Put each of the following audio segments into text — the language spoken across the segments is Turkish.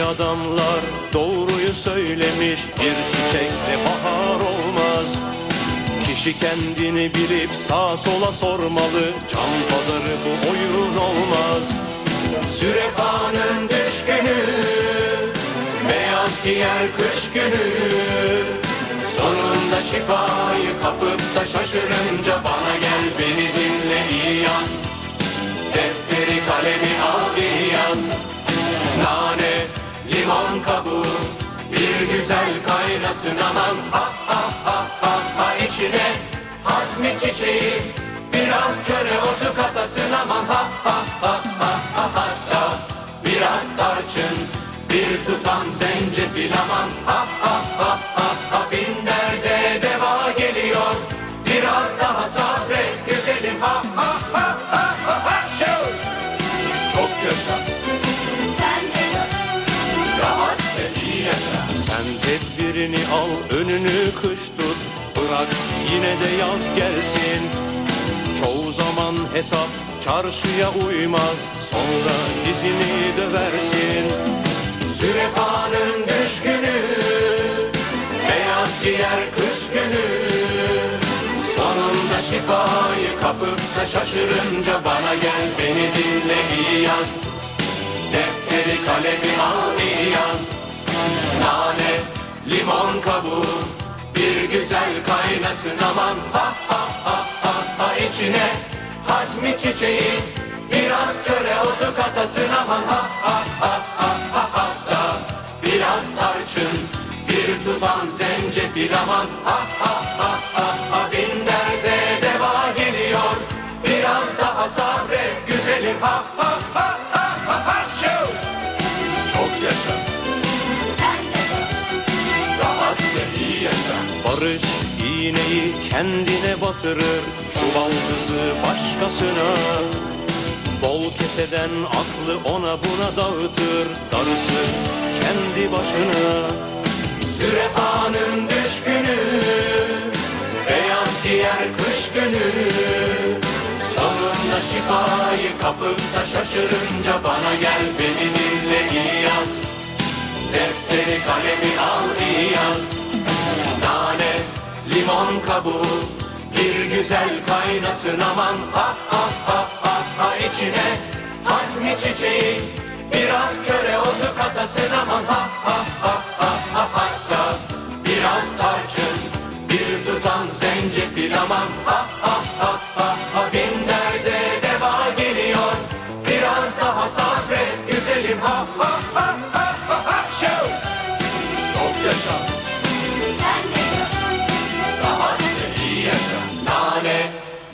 adamlar doğruyu söylemiş. Bir çiçekle bahar olmaz. Kişi kendini bilip sağa sola sormalı. Can pazarı bu oyun olmaz. Zürefanın düşkünü Beyaz giyer kış günü. Sonunda şifayı kapıp da şaşırınca Bana gel beni dinle iyi yaz Defteri kalemi Güzel kaynasın aman Ha ha ha ha ha. İçine Hazmi çiçeği Biraz çöre otu katasın aman Ha ha ha ha ha hatta Biraz tarçın Bir tutam zencefil aman ha ha ha tedbirini al, önünü kış tut. Bırak yine de yaz gelsin. Çoğu zaman hesap çarşıya uymaz. Sonra dizini döversin. Zürefanın düşkünü, beyaz giyer kış günü. Sonunda şifayı kapıp da şaşırınca bana gel beni dinle iyi yaz. Defteri kalemi al iyi yaz kaynasın aman Ha ha ha ha ha içine Hazmi çiçeği Biraz çöre otu katasın aman Ha ha ha ha ha ha da Biraz tarçın Bir tutam zencefil aman Ha ha ha ha ha Bin derde deva geliyor Biraz daha sabret güzelim Ha ha ha ha ha ha Şov! Çok yaşa rahat ve iyi yaşa. Barış iğneyi kendine batırır, çuval kızı başkasına. Bol keseden aklı ona buna dağıtır, darısı kendi başına. Zürefanın düşkünü, beyaz giyer kış günü. Sonunda şifayı kapıp da şaşırınca bana gel beni limon kabuğu Bir güzel kaynasın aman Ha ha ha ha ha içine Hazmi çiçeği Biraz çöre otu katasın aman Ha ha ha ha ha hatta Biraz tarçın Bir tutam zencefil aman Ha ha ha ha ha Bin derde deva geliyor Biraz daha sabret güzelim Ha ha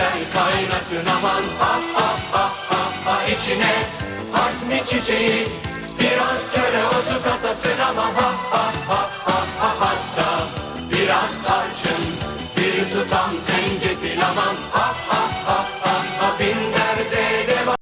güzel kaynasın aman. Ha ha ha ha ha içine hatmi çiçeği, biraz çöre otu katasın aman. Ha ha ha ha